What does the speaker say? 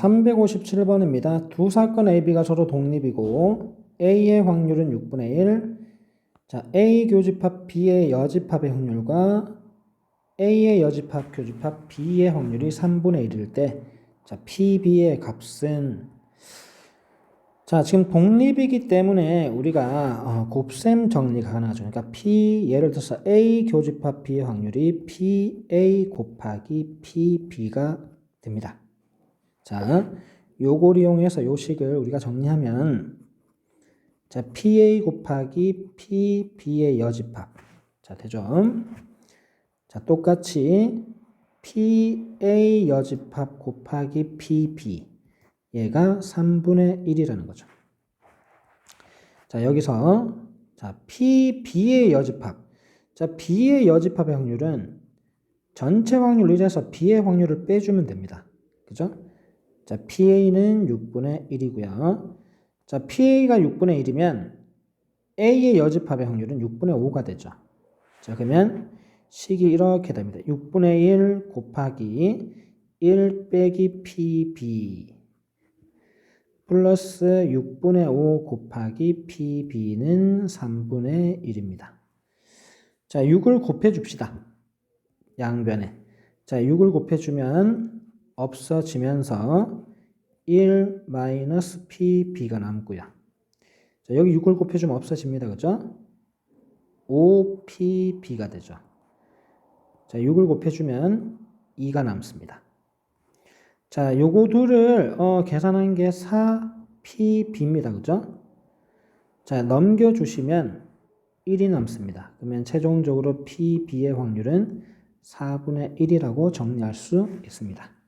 357번입니다. 두 사건 AB가 서로 독립이고 A의 확률은 6분의 1. 자, A 교집합 B의 여집합의 확률과 A의 여집합 교집합 B의 확률이 3분의 1일 때 자, PB의 값은 자, 지금 독립이기 때문에 우리가 어, 곱셈 정리가 가능하죠. 그러니까 P 예를 들어서 A 교집합 B의 확률이 PA 곱하기 PB가 됩니다. 자, 요걸 이용해서 요 식을 우리가 정리하면 자, PA 곱하기 PB의 여집합. 자, 되죠? 자, 똑같이 PA 여집합 곱하기 PB. 얘가 3분의 1이라는 거죠. 자, 여기서 자, PB의 여집합. 자, B의 여집합의 확률은 전체 확률 의해서 B의 확률을 빼주면 됩니다. 그죠? 자, PA는 6분의 1이고요. 자, PA가 6분의 1이면 A의 여집합의 확률은 6분의 5가 되죠. 자, 그러면 식이 이렇게 됩니다. 6분의 1 곱하기 1 빼기 PB 플러스 6분의 5 곱하기 PB는 3분의 1입니다. 자, 6을 곱해 줍시다. 양변에. 자, 6을 곱해 주면 없어지면서 1 마이너스 PB가 남고요. 자, 여기 6을 곱해주면 없어집니다. 그죠? 5PB가 되죠. 자, 6을 곱해주면 2가 남습니다. 자, 요거 둘을 어, 계산한 게 4PB입니다. 그죠? 자, 넘겨주시면 1이 남습니다. 그러면 최종적으로 PB의 확률은 4분의 1이라고 정리할 수 있습니다.